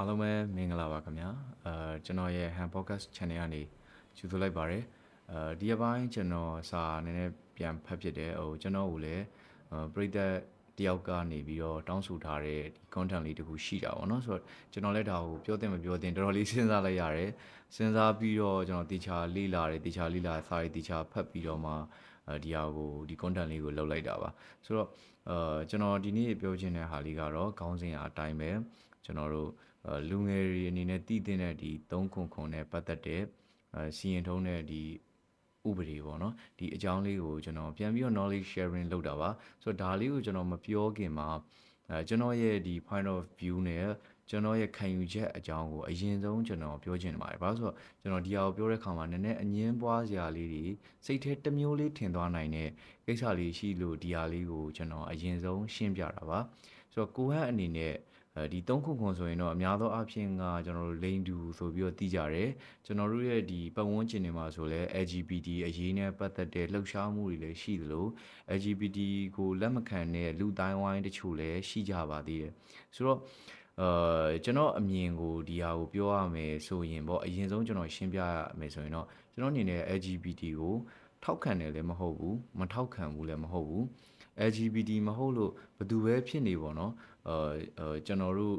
အားလုံးပဲမင်္ဂလာပါခင်ဗျာအဲကျွန်တော်ရဲ့ Han Podcast Channel ကနေကြိုဆိုလိုက်ပါတယ်အဲဒီအပိုင်းကျွန်တော်စာနည်းနည်းပြန်ဖတ်ဖြစ်တယ်ဟိုကျွန်တော်ကိုလည်းပရိသတ်တယောက်ကနေပြီးတော့တောင်းဆိုထားတဲ့ဒီ content လေးတခုရှိတာပေါ့နော်ဆိုတော့ကျွန်တော်လည်းဒါကိုပြောတင်မပြောတင်တော်တော်လေးစဉ်းစားလိုက်ရတယ်စဉ်းစားပြီးတော့ကျွန်တော်တေချာလေးလာတယ်တေချာလေးလာစာရေးတေချာဖတ်ပြီးတော့မှအဲဒီဟာကိုဒီ content လေးကိုလုပ်လိုက်တာပါဆိုတော့အဲကျွန်တော်ဒီနေ့ပြောချင်တဲ့ဟာလေးကတော့ခေါင်းစဉ်အတိုင်းပဲကျွန်တော်တို့အဲ လူငယ်တွေအနေနဲ့တည်တဲ့ဒီ3ခွန်ခွန်နဲ့ပတ်သက်တဲ့အဲစီရင်ထုံးတဲ့ဒီဥပဒေပေါ့နော်ဒီအကြောင်းလေးကိုကျွန်တော်ပြန်ပြီးတော့ knowledge sharing လုပ်တာပါဆိုတော့ဒါလေးကိုကျွန်တော်မပြောခင်မှာအဲကျွန်တော်ရဲ့ဒီ point of view နဲ့ကျွန်တော်ရဲ့ခံယူချက်အကြောင်းကိုအရင်ဆုံးကျွန်တော်ပြောချင်ပါတယ်။ဘာလို့ဆိုတော့ကျွန်တော်ဒီဟာကိုပြောတဲ့အခါမှာနည်းနည်းအငင်းပွားစရာလေးတွေစိတ်ထဲတစ်မျိုးလေးထင်သွားနိုင်တဲ့ကိစ္စလေးရှိလို့ဒီဟာလေးကိုကျွန်တော်အရင်ဆုံးရှင်းပြတာပါ။ဆိုတော့ကိုဟန်အနေနဲ့အဲ ဒီ၃ခုခွန်ဆိုရင်တော့အများသောအားဖြင့်ကကျွန်တော်တို့လိန်တူဆိုပြီးတော့သိကြတယ်ကျွန်တော်တို့ရဲ့ဒီပတ်ဝန်းကျင်တွေမှာဆိုလဲ LGBT အရေးနဲ့ပတ်သက်တဲ့လှုပ်ရှားမှုတွေလည်းရှိသလို LGBT ကိုလက်မခံတဲ့လူတိုင်းဝိုင်းတချို့လည်းရှိကြပါသေးတယ်ဆိုတော့အဲကျွန်တော်အမြင်ကိုဒီဟာကိုပြောရမယ်ဆိုရင်ပေါ့အရင်ဆုံးကျွန်တော်ရှင်းပြရမယ်ဆိုရင်တော့ကျွန်တော်အနေနဲ့ LGBT ကိုထောက်ခံတယ်လည်းမဟုတ်ဘူးမထောက်ခံဘူးလည်းမဟုတ်ဘူး LGBT မဟုတ်လို့ဘယ်သူပဲဖြစ်နေပေါ့နော် အဲအဲကျွန်တော်တို့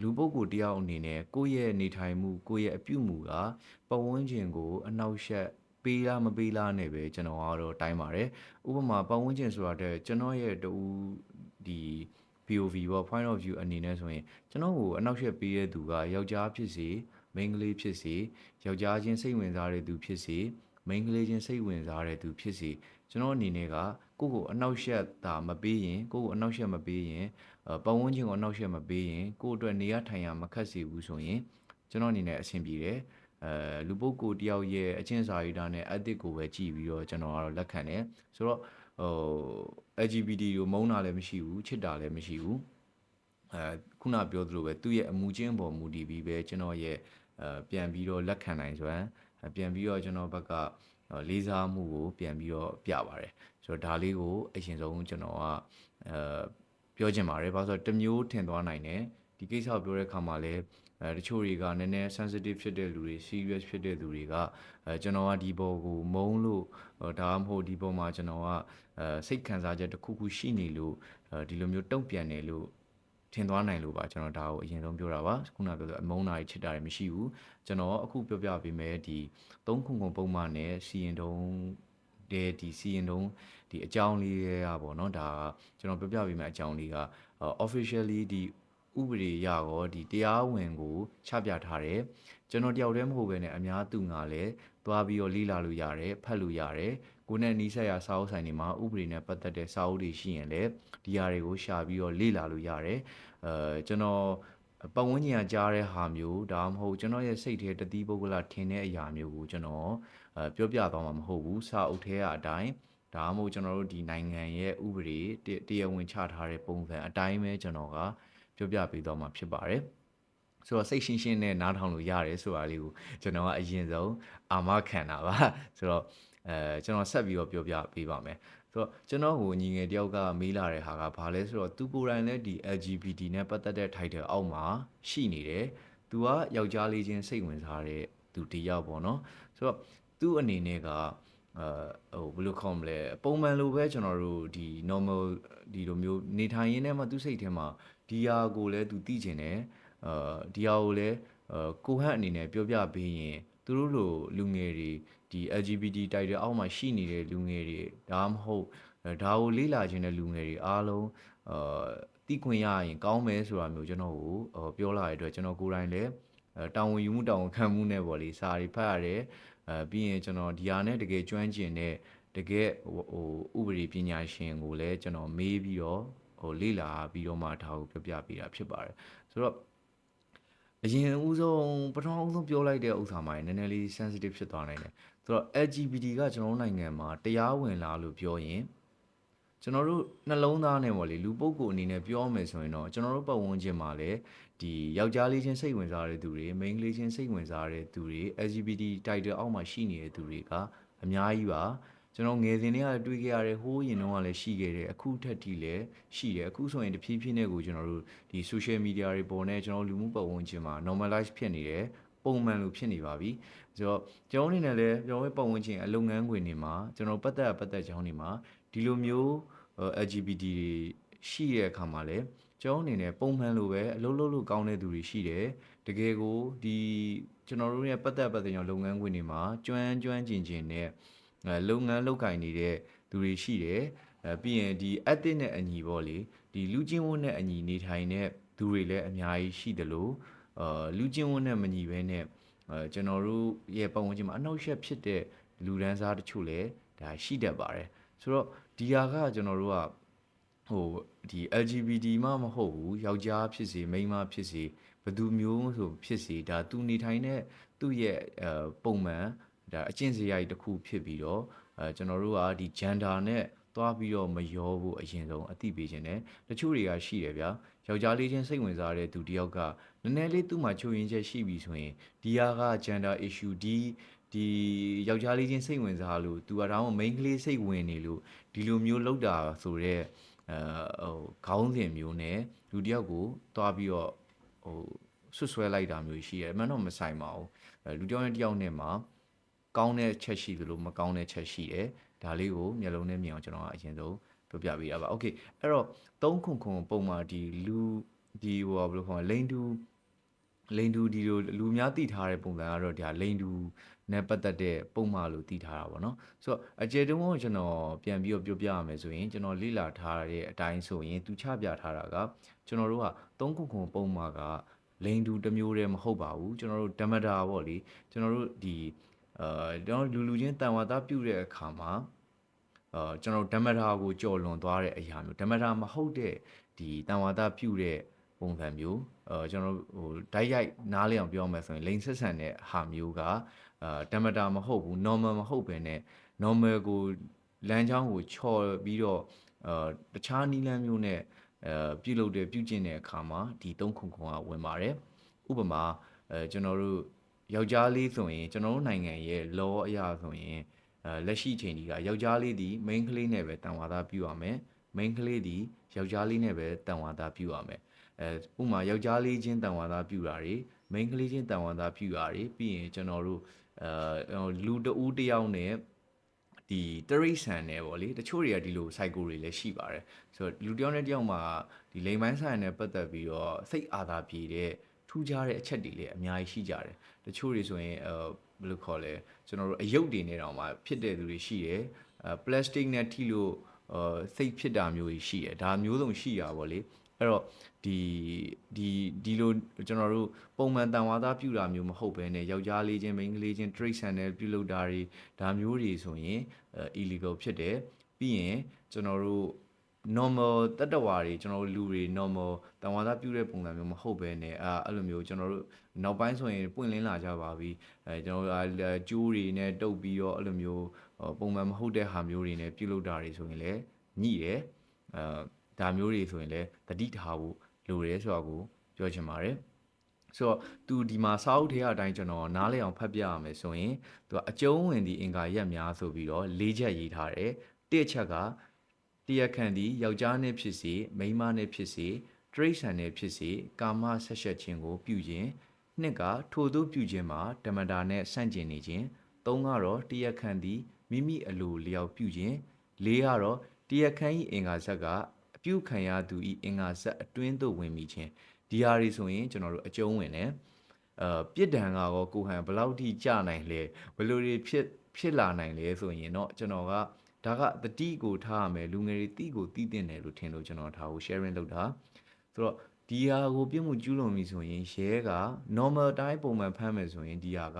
လူပုဂ္ဂိုလ်တယောက်အနေနဲ့ကိုယ့်ရဲ့နေထိုင်မှုကိုယ့်ရဲ့အပြုမူကပတ်ဝန်းကျင်ကို အနောက်ရှက်ပေးလားမပေးလားနဲ့ပဲကျွန်တော်ကတော့တိုင်းပါတယ်ဥပမာပတ်ဝန်းကျင်ဆိုတာတဲ့ကျွန်တော်ရဲ့တူဒီ POV ပေါ့ point of view အနေနဲ့ဆိုရင်ကျွန်တော်ကိုအနောက်ရှက်ပေးတဲ့သူကယောက်ျားဖြစ်စေမိန်းကလေးဖြစ်စေယောက်ျားချင်းစိတ်ဝင်စားတဲ့သူဖြစ်စေမိန်းကလေးချင်းစိတ်ဝင်စားတဲ့သူဖြစ်စေကျွန်တော်အနေနဲ့ကကိုယ့်ကိုအနောက်ရှက်တာမပေးရင်ကိုယ့်ကိုအနောက်ရှက်မပေးရင် ပတ်ဝန်းကျင်ကိုအနောက်ရှက်မပေးရင်ကိုယ့်အတွက်နေရထိုင်ရမခက်စေဘူးဆိုရင်ကျွန်တော်အနေနဲ့အဆင်ပြေတယ်အဲလူပုဂ္ဂိုလ်တယောက်ရဲ့အချင်းစာရိတာနဲ့ ethic ကိုပဲကြည့်ပြီးတော့ကျွန်တော်ကတော့လက်ခံတယ်ဆိုတော့ဟို LGBT ကိုမုန်းတာလည်းမရှိဘူးချစ်တာလည်းမရှိဘူးအဲခုနပြောသလိုပဲသူ့ရဲ့အမူချင်းပေါ်မူတည်ပြီးပဲကျွန်တော်ရဲ့အဲပြန်ပြီးတော့လက်ခံနိုင်စွမ်းပြန်ပြီးတော့ကျွန်တော်ဘက်ကလေးစားမှုကိုပြန်ပြီးတော့ပြပါတယ်ဆိုတော့ဒါလေးကိုအရင်ဆုံးကျွန်တော်ကအဲ ပြောချင်ပါတယ်ဘာလို့ဆိုတော့တမျိုးထင်သွားနိုင်တယ်ဒီကိစ္စကိုပြောတဲ့အခါမှာလည်းအဲတချို့တွေကနည်းနည်း sensitive ဖြစ်တဲ့လူတွေ serious ဖြစ်တဲ့လူတွေကအဲကျွန်တော်ကဒီဘောကိုမုန်းလို့ဒါမှမဟုတ်ဒီဘောမှာကျွန်တော်ကအဲစိတ်ခံစားချက်တစ်ခုခုရှိနေလို့ဒီလိုမျိုးတုံ့ပြန်နေလို့ထင်သွားနိုင်လို့ပါကျွန်တော်ဒါကိုအရင်ဆုံးပြောတာပါခုနပြောဆိုအမုန်းတာတွေချစ်တာတွေမရှိဘူးကျွန်တော်အခုပြောပြပေးမယ်ဒီသုံးခုခုပုံမှန်နဲ့စီရင်တုံး တဲ့ဒီစီရင်တုံးဒီအကြောင်းလေးရပါတော့เนาะဒါကျွန်တော်ပြောပြပေးမယ်အကြောင်းလေးက officially ဒီဥပဒေရရောဒီတရားဝင်ကိုချပြထားတယ်ကျွန်တော်တယောက်တည်းမဟုတ်ဘဲနဲ့အများသူငါလည်းသွားပြီးတော့လေ့လာလို့ရတယ်ဖတ်လို့ရတယ်ကိုနဲ့နီးစပ်ရာစာအုပ်ဆိုင်တွေမှာဥပဒေနဲ့ပတ်သက်တဲ့စာအုပ်တွေရှိရင်လည်းဒီဟာတွေကိုရှာပြီးတော့လေ့လာလို့ရတယ်အဲကျွန်တော်ပတ်ဝန်းကျင်ကကြားတဲ့ဟာမျိုးဒါမှမဟုတ်ကျွန်တော်ရဲ့စိတ်ထဲတတိပုဂ္ဂလထင်တဲ့အရာမျိုးကိုကျွန်တော်အဲ ပြောပြသွားမှာမဟုတ်ဘူးစာအုပ်ထဲကအတိုင်းဒါမှမဟုတ်ကျွန်တော်တို့ဒီနိုင်ငံရဲ့ဥပဒေတရားဝင်ချထားတဲ့ပုံစံအတိုင်းပဲကျွန်တော်ကပြောပြပေးတော့မှာဖြစ်ပါတယ်ဆိုတော့စိတ်ရှင်းရှင်းနဲ့နားထောင်လို့ရတယ်ဆိုတာလေးကိုကျွန်တော်ကအရင်ဆုံးအာမခံတာပါဆိုတော့အဲကျွန်တော်ဆက်ပြီးတော့ပြောပြပေးပါမယ်ဆိုတော့ကျွန်တော်ကိုညီငယ်တယောက်ကမေးလာတဲ့ဟာကဘာလဲဆိုတော့သူကိုယ်တိုင်လည်းဒီ LGBT နဲ့ပတ်သက်တဲ့ title အောက်မှာရှိနေတယ်သူကယောက်ျားလေးချင်းစိတ်ဝင်စားတဲ့သူတယောက်ပေါ့နော်ဆိုတော့ သူ့အနေနဲ့ကအဲဟိုဘယ်လိုခေါ်မလဲပုံမှန်လိုပဲကျွန်တော်တို့ဒီ normal ဒီလိုမျိုးနေထိုင်ရင်းနဲ့မှသူ့စိတ်ထဲမှာဒီဟာကိုလည်းသူသိကျင်တယ်အာဒီဟာကိုလည်းအာကိုဟန့်အနေနဲ့ပြောပြပေးရင်သူတို့လိုလူငယ်တွေဒီ LGBT တိုက်တဲ့အောက်မှာရှိနေတဲ့လူငယ်တွေဒါမှမဟုတ်ဒါကိုလေးလာခြင်းတဲ့လူငယ်တွေအားလုံးအာတိခွင့်ရရင်ကောင်းမယ်ဆိုတာမျိုးကျွန်တော်ကိုပြောလာတဲ့အတွက်ကျွန်တော်ကိုယ်တိုင်လည်းတောင်းဝန်ယူမှုတောင်းဝန်ခံမှုနဲ့ပေါ့လေစာတွေဖတ်ရတယ် အဲပြီးရင်ကျွန်တော်ဒီဟာနဲ့တကယ်ကျွမ်းကျင်တဲ့တကယ်ဟိုဥပဒေပညာရှင်ကိုလည်းကျွန်တော်မေးပြီးတော့ဟိုလေ့လာပြီးတော့မှဒါကိုပြပြပေးတာဖြစ်ပါတယ်ဆိုတော့အရင်ဦးဆုံးပထမဦးဆုံးပြောလိုက်တဲ့ဥစ္စာမှနည်းနည်းလေး sensitive ဖြစ်သွားနိုင်တယ်ဆိုတော့ LGBT ကကျွန်တော်တို့နိုင်ငံမှာတရားဝင်လာလို့ပြောရင် ကျွန်တော်တို့နှလုံးသားနဲ့ပေါ့လေလူပုဂ္ဂိုလ်အနေနဲ့ပြောမယ်ဆိုရင်တော့ကျွန်တော်တို့ပတ်ဝန်းကျင်မှာလည်းဒီယောက်ျားလေးချင်းစိတ်ဝင်စားတဲ့သူတွေမိန်းကလေးချင်းစိတ်ဝင်စားတဲ့သူတွေ LGBT title အောက်မှာရှိနေတဲ့သူတွေကအများကြီးပါကျွန်တော်ငယ်စဉ်တွေကလည်းတွေ့ခဲ့ရတယ်ဟိုးရင်တော့ကလည်းရှိခဲ့တယ်အခုထက်ထိလည်းရှိတယ်အခုဆိုရင်တဖြည်းဖြည်းနဲ့ကိုကျွန်တော်တို့ဒီ social media တွေပေါ်နဲ့ကျွန်တော်လူမှုပတ်ဝန်းကျင်မှာ normalize ဖြစ်နေတယ်ပုံမှန်လိုဖြစ်နေပါပြီဆိုတော့ကျွန်တော်အနေနဲ့လည်းကျွန်တော်ရဲ့ပတ်ဝန်းကျင်အလုပ်ငန်းခွင်တွေမှာကျွန်တော်ပတ်သက်ပတ်သက်ကြောင်းတွေမှာ ဒီလိုမျိုး LGBT တွေရှိတဲ့အခါမှာလည်းကျွန်တော်အနေနဲ့ပုံမှန်လိုပဲအလုပ်လုပ်လို့ကောင်းတဲ့သူတွေရှိတယ်တကယ်ကိုဒီကျွန်တော်တို့ရဲ့ပတ်သက်ပတ်သက်ကြောင်းလုပ်ငန်းခွင်တွေမှာကျွမ်းကျွမ်းကျင်ကျင်နဲ့အဲလုပ်ငန်းလုပ်ကင်နေတဲ့သူတွေရှိတယ်အဲပြီးရင်ဒီ ethic နဲ့အညီပေါ့လေဒီလူချင်းဝတ်နဲ့အညီနေထိုင်တဲ့သူတွေလည်းအများကြီးရှိတယ်လို့အာလူချင်းဝတ်နဲ့မညီဘဲနဲ့အဲကျွန်တော်တို့ရဲ့ပတ်ဝန်းကျင်မှာအနှောက်အယှက်ဖြစ်တဲ့လူဒန်းစားတချို့လည်းဒါရှိတတ်ပါတယ်ဆိုတော့ ဒီဟာကကျွန်တော်တို့ကဟိုဒီ LGBT မှမဟုတ်ဘူးယောက်ျားဖြစ်စေမိန်းမဖြစ်စေဘယ်သူမျိုးဆိုဖြစ်စေဒါသူနေထိုင်တဲ့သူ့ရဲ့အဲပုံမှန်ဒါအကျင့်စရိုက်တစ်ခုဖြစ်ပြီးတော့အဲကျွန်တော်တို့ကဒီ gender နဲ့သွားပြီးတော့မရောဘူးအရင်ဆုံးအသိပေးခြင်းနဲ့တချို့တွေကရှိတယ်ဗျာယောက်ျားလေးချင်းစိတ်ဝင်စားတဲ့သူတယောက်ကနည်းနည်းလေးသူ့မှာချုပ်ရင်းချက်ရှိပြီဆိုရင်ဒီဟာက gender issue ဒီ ဒီယောက်ျားလေးချင်းစိတ်ဝင်စားလို့သူကတောင် main ကလေးစိတ်ဝင်နေလို့ဒီလိုမျိုးလောက်တာဆိုတော့အဲဟိုခေါင်းစဉ်မျိုးနဲ့လူတယောက်ကိုတွားပြီးတော့ဟိုဆွဆွဲလိုက်တာမျိုးရှိတယ်အမှန်တော့မဆိုင်ပါဘူးအဲလူတယောက်နဲ့တယောက်နဲ့မှာကောင်းတဲ့ချက်ရှိသလိုမကောင်းတဲ့ချက်ရှိတယ်ဒါလေးကိုမျက်လုံးနဲ့မြင်အောင်ကျွန်တော်ကအရင်ဆုံးပြောပြပေးတာပါโอเคအဲ့တော့သုံးခုခုပုံမှာဒီလူဒီဟိုဘယ်လိုခေါ်လဲလိန်တူလိန်တူဒီလိုလူများသိထားတဲ့ပုံစံကတော့ဒါလိန်တူ နဲ့ပတ်သက်တဲ့ပုံမှန်လို့သိထားတာပေါ့နော်ဆိုတော့အကျေတုံးကိုကျွန်တော်ပြန်ပြီးတော့ပြောပြရမယ်ဆိုရင်ကျွန်တော်လေ့လာထားတဲ့အတိုင်းဆိုရင်သူချပြထားတာကကျွန်တော်တို့ကသုံးခုခုပုံမှန်ကလိန်တူတစ်မျိုးတည်းမဟုတ်ပါဘူးကျွန်တော်တို့ဓမ္မတာပေါ့လေကျွန်တော်တို့ဒီအာကျွန်တော်လူလူချင်းတန်ဝါသားပြုတဲ့အခါမှာအာကျွန်တော်ဓမ္မတာကိုကြော်လွန်သွားတဲ့အရာမျိုးဓမ္မတာမဟုတ်တဲ့ဒီတန်ဝါသားပြုတဲ့ပုံစံမျိုးအဲကျွန်တော်ဟိုဓာတ်ရိုက်နားလည်အောင်ပြောရမယ်ဆိုရင်လိန်ဆက်ဆန်တဲ့ဟာမျိုးက အာဓမ္မတာမဟုတ်ဘူး normal မဟုတ်ဘဲနဲ့ normal ကိုလမ်းကြောင်းကိုချော်ပြီးတော့အာတခြားနီးလန်းမျိုးနဲ့အဲပြုလုပ်တဲ့ပြုကျင့်တဲ့အခါမှာဒီသုံးခုခုကဝင်ပါတယ်ဥပမာအဲကျွန်တော်တို့ယောက်ျားလေးဆိုရင်ကျွန်တော်တို့နိုင်ငံရဲ့ law အရာဆိုရင်အဲလက်ရှိအချိန်ကြီးကယောက်ျားလေးဒီ main ကလေးနဲ့ပဲတန်ဝါသားပြုရမယ် main ကလေးဒီယောက်ျားလေးနဲ့ပဲတန်ဝါသားပြုရမယ်အဲဥပမာယောက်ျားလေးချင်းတန်ဝါသားပြုတာတွေ main ကလေးချင်းတန်ဝါသားပြုတာတွေပြီးရင်ကျွန်တော်တို့အဲလူတဦးတယောက်နဲ့ဒီတရိษံနဲ့ပေါ့လေတချို့တွေကဒီလို cycle တွေလည်းရှိပါတယ်ဆိုတော့လူတယောက်နဲ့တယောက်မှာဒီလိမ်ပိုင်းဆိုင်နဲ့ပတ်သက်ပြီးတော့စိတ်အာသာပြေတဲ့ထူးခြားတဲ့အချက်တွေလည်းအများကြီးရှိကြတယ်တချို့တွေဆိုရင်အဲဘယ်လိုခေါ်လဲကျွန်တော်တို့အယုတ်တွေနဲ့တောင်မှဖြစ်တဲ့သူတွေရှိတယ်အဲပလတ်စတစ်နဲ့ထိလို့အဲစိတ်ဖြစ်တာမျိုးကြီးရှိတယ်ဒါမျိုးစုံရှိတာပေါ့လေ အဲ့တော့ဒီဒီဒီလိုကျွန်တော်တို့ပုံမှန်တန်ဝါသားပြုတာမျိုးမဟုတ်ဘဲနဲ့ယောက်ျားလေးချင်းမိန်းကလေးချင်း trade channel ပြုလုပ်တာတွေဒါမျိုးတွေဆိုရင်အဲ illegal ဖြစ်တယ်ပြီးရင်ကျွန်တော်တို့ normal တတ္တဝါတွေကျွန်တော်တို့လူတွေ normal တန်ဝါသားပြုတဲ့ပုံစံမျိုးမဟုတ်ဘဲနဲ့အဲအဲ့လိုမျိုးကျွန်တော်တို့နောက်ပိုင်းဆိုရင်ပွင့်လင်းလာကြပါပြီအဲကျွန်တော်တို့ကျိုးတွေနဲ့တုပ်ပြီးတော့အဲ့လိုမျိုးပုံမှန်မဟုတ်တဲ့ဟာမျိုးတွေနဲ့ပြုလုပ်တာတွေဆိုရင်လည်းညှိတယ်အဲ ဒါမျိုးတွေဆိုရင်လည်းတတိထားဖို့လိုတယ်ဆိုတာကိုပြောချင်ပါတယ်ဆိုတော့သူဒီမှာစာအုပ်ထဲအတိုင်းကျွန်တော်နားလည်အောင်ဖတ်ပြရမယ်ဆိုရင်သူကအကျုံးဝင်သည့်အင်္ဂါရက်များဆိုပြီးတော့၄ချက်ရေးထားတယ်တစ်ချက်ကတရားခံသည်ယောက်ျားနှင့်ဖြစ်စေမိန်းမနှင့်ဖြစ်စေတရိษံနှင့်ဖြစ်စေကာမဆက်ဆက်ခြင်းကိုပြုခြင်းနှစ်ကထိုသို့ပြုခြင်းမှာဓမ္မတာနှင့်ဆန့်ကျင်နေခြင်းသုံးကတော့တရားခံသည်မိမိအလိုလျောက်ပြုခြင်းလေးကတော့တရားခံ၏အင်္ဂါဇက်ကအ ပြုခံရသူ၏အင်္ဂါဇက်အတွင်းသို့ဝင်မိခြင်းဒီဟာတွေဆိုရင်ကျွန်တော်တို့အကျုံးဝင်တယ်အဲပြစ်ဒဏ်ကတော့ကိုဟန်ဘယ်လောက်ထိကြနိုင်လဲဘယ်လိုတွေဖြစ်ဖြစ်လာနိုင်လဲဆိုရင်တော့ကျွန်တော်ကဒါကတတိကိုထားရမယ်လူငယ်တွေတိကိုတိတင်တယ်လို့ထင်လို့ကျွန်တော်ဒါကို sharing လုပ်တာဆိုတော့ဒီဟာကိုပြစ်မှုကျူးလွန်ပြီဆိုရင်ရဲက normal တိုင်းပုံမှန်ဖမ်းမယ်ဆိုရင်ဒီဟာက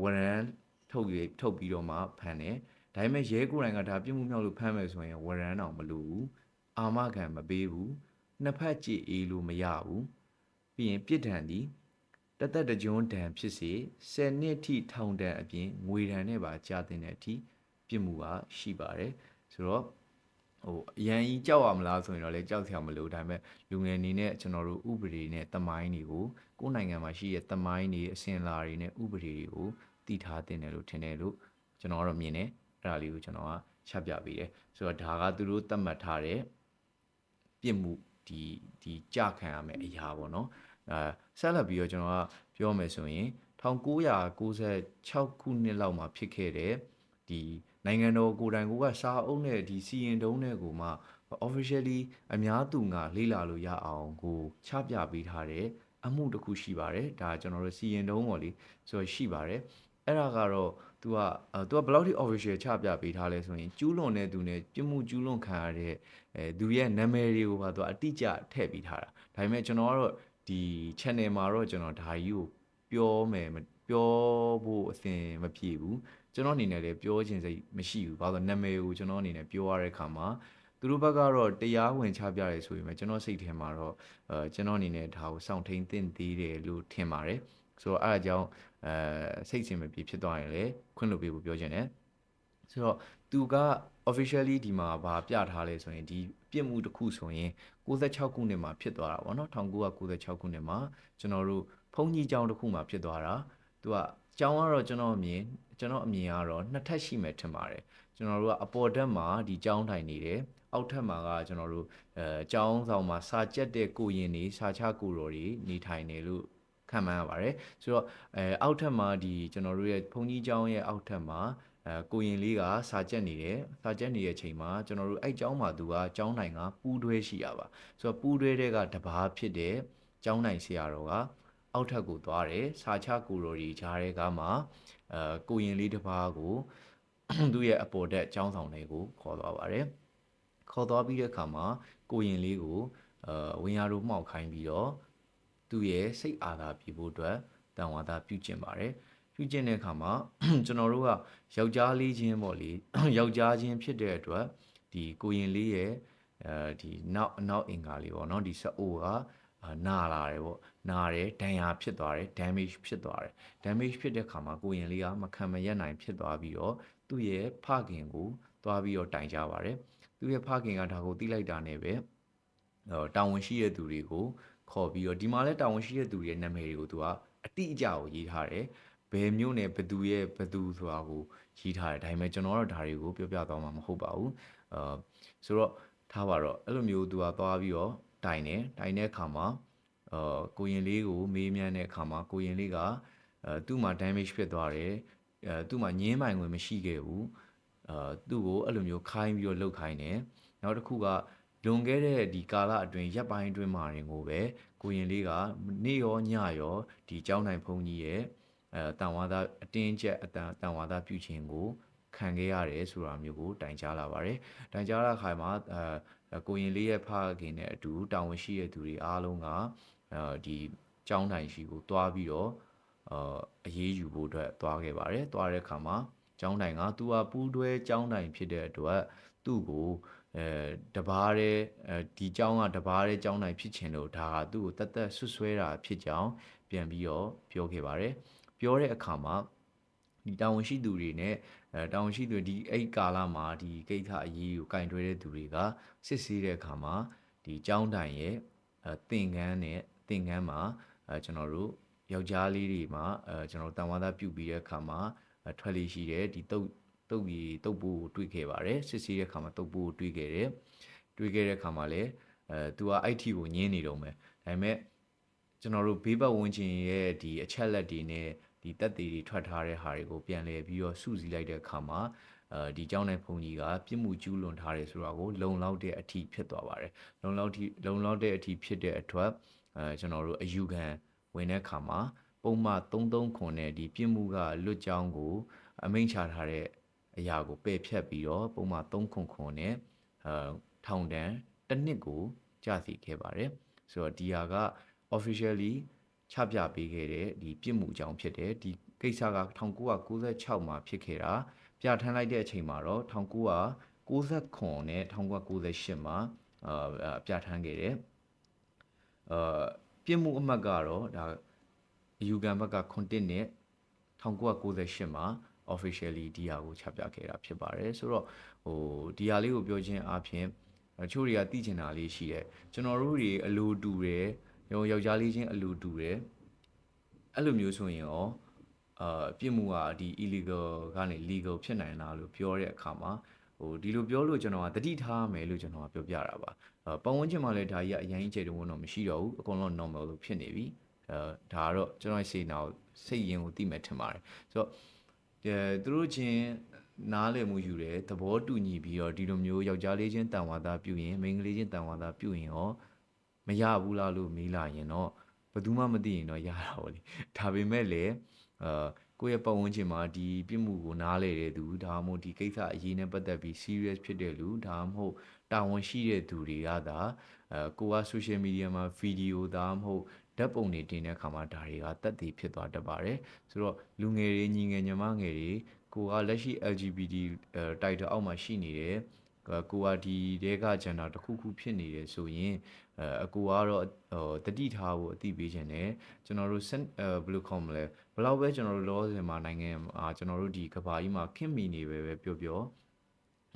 ဝရန်ထုတ်ရထုတ်ပြီးတော့မှဖမ်းတယ်ဒါပေမဲ့ရဲကိုယ်တိုင်ကဒါပြစ်မှုမြောက်လို့ဖမ်းမယ်ဆိုရင်ဝရန်တော့မလို့ဘူး အာမခံမပေးဘူးနှစ်ဖက်ကြည်အေးလို့မရဘူးပြီးရင်ပြစ်ဒဏ်ဒီတသက်တကြွဒဏ်ဖြစ်စေ10နှစ်ထိထောင်ဒဏ်အပြင်ငွေဒဏ်နဲ့ပါကြာတင်တဲ့အထိပြစ်မှုကရှိပါတယ်ဆိုတော့ဟိုအရန်ကြီးကြောက်ရမလားဆိုရင်တော့လေကြောက်စရာမလိုဒါပေမဲ့လူငယ်အနေနဲ့ကျွန်တော်တို့ဥပဒေနဲ့တမိုင်းတွေကိုကိုယ်နိုင်ငံမှာရှိတဲ့တမိုင်းတွေအစင်လာတွေနဲ့ဥပဒေတွေကိုတည်ထားတင်တယ်လို့ထင်တယ်လို့ကျွန်တော်ကတော့မြင်တယ်အဲဒါလေးကိုကျွန်တော်ကချပြပေးတယ်ဆိုတော့ဒါကသူတို့သတ်မှတ်ထားတဲ့ ပြစ်မှုဒီဒီကြခံရမယ့်အရာပေါ့နော်အဲဆက်လက်ပြီးတော့ကျွန်တော်ကပြောမယ်ဆိုရင်1996ခုနှစ်လောက်မှာဖြစ်ခဲ့တဲ့ဒီနိုင်ငံတော်ကိုယ်တိုင်ကိုကစာအုပ်နဲ့ဒီစီရင်တုံးနဲ့ကိုမှ officially အများသူငါလေးလာလို့ရအောင်ကိုချပြပေးထားတဲ့အမှုတစ်ခုရှိပါတယ်ဒါကျွန်တော်တို့စီရင်တုံးပေါ့လေဆိုတော့ရှိပါတယ် အဲ့ဒါကတော့ तू ကအဲ तू ကဘယ်လောက်ထိ official ချပြပေးထားလဲဆိုရင်ကျူးလွန်တဲ့သူနဲ့ပြစ်မှုကျူးလွန်ခံရတဲ့အဲသူရဲ့နာမည်တွေကိုပါ तू အတိအကျထည့်ပေးထားတာဒါပေမဲ့ကျွန်တော်ကတော့ဒီ channel မှာတော့ကျွန်တော်ဒါကြီးကိုပြောမယ်မပြောဖို့အစဉ်မပြေဘူးကျွန်တော်အနေနဲ့လည်းပြောချင်စိတ်မရှိဘူးဘာလို့နာမည်ကိုကျွန်တော်အနေနဲ့ပြောရတဲ့အခါမှာသူတို့ဘက်ကတော့တရားဝင်ချပြရဲဆိုရင်ပဲကျွန်တော်စိတ်ထဲမှာတော့အဲကျွန်တော်အနေနဲ့ဒါကိုစောင့်ထိန်သင့်သေးတယ်လို့ထင်ပါတယ်ဆိုတော့အဲ့အကြောင်း အဲစိတ်စင်မပြေဖြစ်သွားရင်လည်းခွင့်လွှတ်ပေးဖို့ပြောချင်တယ်ဆိုတော့သူက officially ဒီမှာဗာပြထားလဲဆိုရင်ဒီပြစ်မှုတစ်ခုဆိုရင်96ခုနှစ်မှာဖြစ်သွားတာဗောနော်1996ခုနှစ်မှာကျွန်တော်တို့ဘုံကြီးကျောင်းတစ်ခုမှာဖြစ်သွားတာသူကကျောင်းကတော့ကျွန်တော်အမြင်ကျွန်တော်အမြင်ကတော့နှစ်ထပ်ရှိမယ်ထင်ပါတယ်ကျွန်တော်တို့ကအပေါ်တက်မှာဒီကျောင်းထိုင်နေတယ်အောက်ထပ်မှာကကျွန်တော်တို့အဲကျောင်းဆောင်မှာစာကြက်တဲ့ကိုရင်တွေစာချကိုတော်တွေနေထိုင်နေလို့ ခံမှန်းရပါတယ်ဆိုတော့အဲအောက်ထပ်မှာဒီကျွန်တော်တို့ရဲ့ဘုံကြီးကျောင်းရဲ့အောက်ထပ်မှာအဲကိုရင်လေးကစာကြက်နေတယ်စာကြက်နေတဲ့အချိန်မှာကျွန်တော်တို့အဲ့ကျောင်းမှာသူကကျောင်းနိုင်ကပူးတွဲရှိရပါဆိုတော့ပူးတွဲတဲ့ကတပားဖြစ်တဲ့ကျောင်းနိုင်ဆရာတော်ကအောက်ထပ်ကိုသွားတယ်စာချကိုတော်ကြီးဂျားတဲ့ကမှအဲကိုရင်လေးတစ်ပါးကိုသူ့ရဲ့အပေါ်တက်ကျောင်းဆောင်တွေကိုခေါ်သွားပါတယ်ခေါ်သွားပြီးတဲ့အခါမှာကိုရင်လေးကိုအဲဝင်ရတို့မှောက်ခိုင်းပြီးတော့ သူ့ရဲ့စိတ်အာသာပြဖို့အတွက်တန်ဝါသာပြုကျင့်ပါတယ်ပြုကျင့်တဲ့အခါမှာကျွန်တော်တို့ကယောက်ျားလေးချင်းပေါ့လေယောက်ျားချင်းဖြစ်တဲ့အတွက်ဒီကိုရင်လေးရဲ့အဲဒီနောက်အနောက်အင်္ဂါလေးပေါ့နော်ဒီစအိုကအာနာလာတယ်ပေါ့နာတယ်ဒဏ်ရာဖြစ်သွားတယ် damage ဖြစ်သွားတယ် damage ဖြစ်တဲ့ခါမှာကိုရင်လေးကမခံမရက်နိုင်ဖြစ်သွားပြီးတော့သူ့ရဲ့ဖခင်ကိုသွားပြီးတော့တိုင်ကြပါတယ်သူ့ရဲ့ဖခင်ကဒါကိုသိလိုက်တာနဲ့ပဲဟိုတာဝန်ရှိတဲ့သူတွေကို ခေါ်ပြီးတော့ဒီမှာလဲတာဝန်ရှိတဲ့သူတွေရဲ့နာမည်တွေကိုသူကအတိအကျကိုရေးထားတယ်ဘယ်မျိုးနဲ့ဘသူရဲ့ဘသူဆိုတာကိုရေးထားတယ်ဒါပေမဲ့ကျွန်တော်တော့ဒါတွေကိုပြောပြသွားမှာမဟုတ်ပါဘူးအာဆိုတော့ထားပါတော့အဲ့လိုမျိုးသူကသွားပြီးတော့တိုင်တယ်တိုင်တဲ့အခါမှာအာကိုရင်လေးကိုမေးမြန်းတဲ့အခါမှာကိုရင်လေးကအဲသူ့မှာ damage ဖြစ်သွားတယ်အဲသူ့မှာညင်းမိုင်ဝင်မရှိခဲ့ဘူးအာသူ့ကိုအဲ့လိုမျိုးခိုင်းပြီးတော့လှုပ်ခိုင်းတယ်နောက်တစ်ခုက လွန်ခဲ့တဲ့ဒီကာလအတွင်းရပ်ပိုင်းအတွင်းမှာရင်ကိုပဲကိုရင်လေးကနေ့ရောညရောဒီเจ้าနိုင်ဖုန်ကြီးရဲ့အဲတန်ဝါသားအတင်းကျပ်အတန်တန်ဝါသားပြုခြင်းကိုခံခဲ့ရတယ်ဆိုတာမျိုးကိုတိုင်ကြားလာပါတယ်တိုင်ကြားလာခါမှာအဲကိုရင်လေးရဲ့ဖခင်နဲ့အတူတာဝန်ရှိတဲ့သူတွေအားလုံးကအဲဒီเจ้าနိုင်ရှိကိုတွားပြီးတော့အာအရေးယူဖို့အတွက်တွားခဲ့ပါတယ်တွားတဲ့အခါမှာเจ้าနိုင်ကသူကပူးတွဲเจ้าနိုင်ဖြစ်တဲ့အတွက်သူ့ကို အဲတဘာတဲ့အဲဒီเจ้าကတဘာတဲ့เจ้าနိုင်ဖြစ်ခြင်းလို့ဒါကသူ့ကိုတတ်သက်ဆွဆွဲတာဖြစ်ကြောင်းပြန်ပြီးတော့ပြောခဲ့ပါတယ်ပြောတဲ့အခါမှာဒီတာဝန်ရှိသူတွေနဲ့အဲတာဝန်ရှိသူဒီအဲ့ကာလမှာဒီကိစ္စအရေးကိုကင်တွဲတဲ့သူတွေကစစ်ဆေးတဲ့အခါမှာဒီเจ้าတိုင်ရဲ့အဲသင်္ကန်းနဲ့သင်္ကန်းမှာအဲကျွန်တော်တို့ယောက်ျားလေးတွေမှာအဲကျွန်တော်တန်ဝါသားပြုတ်ပြီးတဲ့အခါမှာထွက်လေးရှိတယ်ဒီတုတ် တုတ်ပြီးတုတ်ဖို့တွေ့ခဲ့ပါတယ်စစ်ဆေးတဲ့အခါမှာတုတ်ဖို့တွေ့ခဲ့တယ်တွေ့ခဲ့တဲ့အခါမှာလည်းအဲသူက IT ကိုညင်းနေတော့မယ်ဒါပေမဲ့ကျွန်တော်တို့ဘေးပတ်ဝန်းကျင်ရဲ့ဒီအချက်လက်တွေနဲ့ဒီတက်သေးတွေထွက်ထားတဲ့ဟာတွေကိုပြန်လည်ပြီးတော့စုစည်းလိုက်တဲ့အခါမှာအဲဒီเจ้าနိုင်ဖုန်ကြီးကပြစ်မှုကျူးလွန်ထားတယ်ဆိုတာကိုလုံလောက်တဲ့အထိဖြစ်သွားပါတယ်လုံလောက်ထိလုံလောက်တဲ့အထိဖြစ်တဲ့အတွက်အဲကျွန်တော်တို့အယူခံဝင်တဲ့အခါမှာပုံမှန်33ခွန်နဲ့ဒီပြစ်မှုကလွတ်ကြောင်းကိုအမိန့်ချထားတဲ့ အရာကိုပယ်ဖြတ်ပြီးတော့ပုံမှန်3ခွန်ခွန်နဲ့အဲထောင်ဒဏ်တစ်နှစ်ကိုကြာစီခဲ့ပါတယ်ဆိုတော့ဒီဟာက officially ချပြပေးခဲ့တဲ့ဒီပြစ်မှုအကြောင်းဖြစ်တယ်ဒီကိစ္စက1996မှာဖြစ်ခဲ့တာပြဋ္ဌာန်းလိုက်တဲ့အချိန်မှာတော့1999နဲ့1998မှာအာပြဋ္ဌာန်းခဲ့တယ်အာပြစ်မှုအမှတ်ကတော့ဒါအယူခံဘက်က9နဲ့1998မှာ officially ဒီဟာကိုချပြခဲ့တာဖြစ်ပါတယ်ဆိုတော့ဟိုဒီဟာလေးကိုပြောချင်းအပြင်အချို့တွေကသိချင်တာလေးရှိတယ်ကျွန်တော်တို့တွေအလိုတူတယ်ရောယောက်ျားလေးချင်းအလိုတူတယ်အဲ့လိုမျိုးဆိုရင်ရောအာအပြစ်မှုကဒီ illegal ကနေ legal ဖြစ်နိုင်လားလို့ပြောတဲ့အခါမှာဟိုဒီလိုပြောလို့ကျွန်တော်ကတတိထားမယ်လို့ကျွန်တော်ကပြောပြတာပါအဲပတ်ဝန်းကျင်မှာလည်းဒါကြီးကအရင်ကြီးတုံးတော့မရှိတော့ဘူးအကုန်လုံး normal လို့ဖြစ်နေပြီအဲဒါကတော့ကျွန်တော်စိတ်နာကိုစိတ်ရင်းကိုသိမဲ့ထင်ပါတယ်ဆိုတော့ အဲသူတို့ချင်းနားလည်မှုယူတယ်သဘောတူညီပြီးတော့ဒီလိုမျိုးယောက်ျားလေးချင်းတန်ဝါသားပြုရင်မိန်းကလေးချင်းတန်ဝါသားပြုရင်ရောမရဘူးလားလို့မေးလာရင်တော့ဘယ်သူမှမသိရင်တော့ရတာပေါ့လေဒါပေမဲ့လည်းအာကိုယ့်ရဲ့ပတ်ဝန်းကျင်မှာဒီပြစ်မှုကိုနားလေတဲ့သူဒါမှမဟုတ်ဒီကိစ္စအရေးနဲ့ပတ်သက်ပြီး serious ဖြစ်တဲ့လူဒါမှမဟုတ်တာဝန်ရှိတဲ့သူတွေကသာအဲကိုက social media မှာ video ဒါမှမဟုတ် ဓာတ်ပုံတွေတင်တဲ့အခါမှာဒါတွေကတက်တည်ဖြစ်သွားတတ်ပါတယ်ဆိုတော့လူငယ်တွေညီငယ်ညီမငယ်တွေကိုကလက်ရှိ LGBT အဲ title အောက်မှာရှိနေတယ်ကိုကဒီတဲက gender တစ်ခုခုဖြစ်နေတယ်ဆိုရင်အဲအကူကတော့ဟိုတတိထားဖို့အသိပေးခြင်းနဲ့ကျွန်တော်တို့အဲဘယ်လိုခေါ်မလဲဘယ်လောက်ပဲကျွန်တော်တို့လောဆယ်မှာနိုင်ငံအာကျွန်တော်တို့ဒီကဘာကြီးမှာခင်မီနေပဲပဲပြောပြော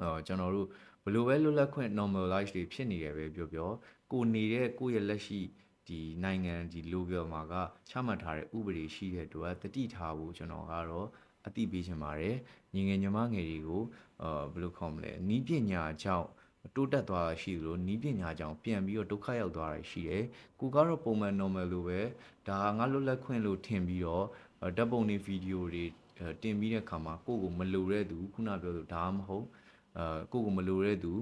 အော်ကျွန်တော်တို့ဘယ်လိုပဲလွတ်လပ်ခွင့် normalize တွေဖြစ်နေတယ်ပဲပြောပြောကိုနေတဲ့ကိုယ့်ရဲ့လက်ရှိ ဒီနိုင်ငံဒီ local မှာကချမှတ်ထားတဲ့ဥပဒေရှိတဲ့အတွက်တတိထားဖို့ကျွန်တော်ကတော့အသိပေးချင်ပါတယ်ညီငယ်ညီမငယ်တွေကိုအာဘယ်လိုခေါ်မလဲနီးပညာကြောင့်တိုးတက်သွားတာရှိသလိုနီးပညာကြောင့်ပြန်ပြီးတော့ဒုက္ခရောက်သွားတာရှိတယ်ကိုကတော့ပုံမှန် normal လိုပဲဒါငါလွတ်လပ်ခွင့်လို့ထင်ပြီးတော့ဓာတ်ပုံတွေဗီဒီယိုတွေတင်ပြီးတဲ့ခါမှာကိုကိုမလိုတဲ့သူခုနပြောလို့ဒါမှမဟုတ်အာကိုကိုမလိုတဲ့သူ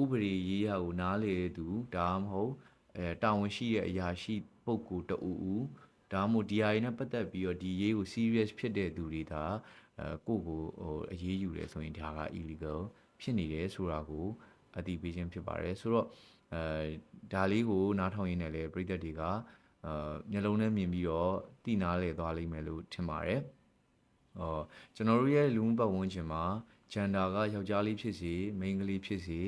ဥပဒေရေးရာကိုနားလေတဲ့သူဒါမှမဟုတ် အဲတာဝန်ရှိတဲ့အရာရှိပုဂ္ဂိုလ်တအူအူဒါမှမဟုတ်ဒီအရာတွေနဲ့ပတ်သက်ပြီးတော့ဒီရေးကို serious ဖြစ်တဲ့သူတွေဒါအဲကိုကိုဟိုအရေးယူတယ်ဆိုရင်ဒါက illegal ဖြစ်နေတယ်ဆိုတာကိုအသိပေးခြင်းဖြစ်ပါတယ်ဆိုတော့အဲဒါလေးကိုနားထောင်ရင်းနဲ့လည်းပြည်သက်တွေကအာမျက်လုံးနဲ့မြင်ပြီးတော့တည်နာလဲသွားလိမ့်မယ်လို့ထင်ပါတယ်။အော်ကျွန်တော်တို့ရဲ့လူမှုပတ်ဝန်းကျင်မှာဂျန်ဒါကယောက်ျားလေးဖြစ်စေမိန်းကလေးဖြစ်စေ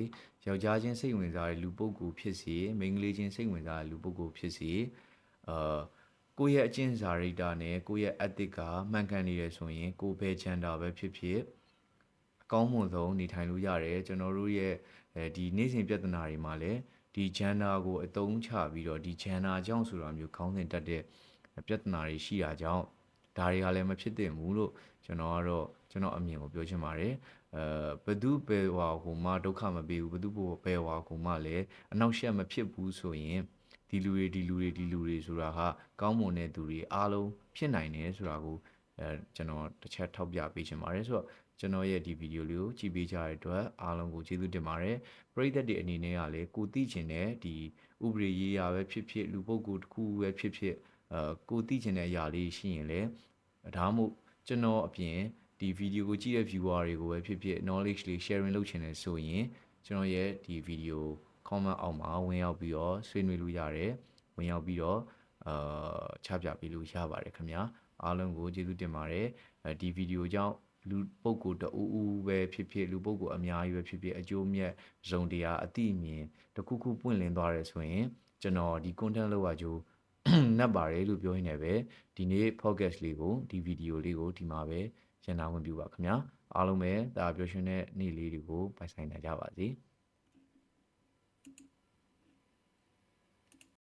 ယောက်ျားချင်းစိတ်ဝင်စားတဲ့လူပုဂ္ဂိုလ်ဖြစ်စေမိန်းကလေးချင်းစိတ်ဝင်စားတဲ့လူပုဂ္ဂိုလ်ဖြစ်စေအာကိုယ့်ရဲ့အကျင့်စာရိတ္တနဲ့ကိုယ့်ရဲ့ ethic ကမှန်ကန်နေရဆိုရင် ကိုယ်ပဲဂျန်ဒါပဲဖြစ်ဖြစ်အကောင်းမွန်ဆုံးနေထိုင်လို့ရတယ်ကျွန်တော်တို့ရဲ့အဲဒီနေ့စဉ်ပြဿနာတွေမှာလည်းဒီဂျန်နာကိုအသုံးချပြီးတော့ဒီဂျန်နာကြောင့်ဆိုတာမျိုးခေါင်းစဉ်တက်တဲ့ပြဿနာတွေရှိတာကြောင့်ဒါတွေကလည်းမဖြစ်သင့်ဘူးလို့ကျွန်တော်ကတော့ကျွန်တော်အမြင်ကိုပြောချင်ပါတယ် အဲဘဒုဘယ်ဝါကိုမှဒုက္ခမပေးဘူးဘဒုဘယ်ဝါကိုမှလည်းအနောက်ရှက်မဖြစ်ဘူးဆိုရင်ဒီလူတွေဒီလူတွေဒီလူတွေဆိုတာဟာကောင်းမွန်တဲ့သူတွေအားလုံးဖြစ်နိုင်တယ်ဆိုတာကိုအဲကျွန်တော်တစ်ချက်ထောက်ပြပေးချင်ပါတယ်ဆိုတော့ကျွန်တော်ရဲ့ဒီဗီဒီယိုလေးကိုကြည့်ပေးကြတဲ့အတွက်အားလုံးကိုကျေးဇူးတင်ပါတယ်ပရိသတ်တွေအနေနဲ့ကလည်းကိုသိချင်တဲ့ဒီဥပဒေရေးရာပဲဖြစ်ဖြစ်လူပုဂ္ဂိုလ်တစ်ခုပဲဖြစ်ဖြစ်အဲကိုသိချင်တဲ့အရာလေးရှိရင်လည်းဒါမှမဟုတ်ကျွန်တော်အပြင် ဒီဗီဒီယိုကိုကြည့်တဲ့ viewer တွေကိုပဲဖြစ်ဖြစ် knowledge လေး sharing လုပ်ချင်တယ်ဆိုရင်ကျွန်တော်ရဲ့ဒီဗီဒီယို comment အောက်မှာဝင်ရောက်ပြီးတော့ဆွေးနွေးလို့ရတယ်ဝင်ရောက်ပြီးတော့အာချပြပေးလို့ရပါတယ်ခင်ဗျာအားလုံးကိုကျေးဇူးတင်ပါတယ်အဲဒီဗီဒီယိုကြောင့်လူပုဂ္ဂိုလ်တဦးဦးပဲဖြစ်ဖြစ်လူပုဂ္ဂိုလ်အများကြီးပဲဖြစ်ဖြစ်အကျိုးမြတ်ဇုံတရားအတိအမြင်တစ်ခုခုပွင့်လင်းသွားတယ်ဆိုရင်ကျွန်တော်ဒီ content လောက်ရကြိုးနှက်ပါတယ်လို့ပြောရင်းနဲ့ပဲဒီနေ့ podcast လေးကိုဒီဗီဒီယိုလေးကိုဒီမှာပဲ ရန်နာဝင်ပြပါခင်ဗျာအားလုံးပဲဒါပြောရှင်တဲ့နေ့လေးတွေကိုပိုင်ဆိုင်နိုင်ကြပါစေ။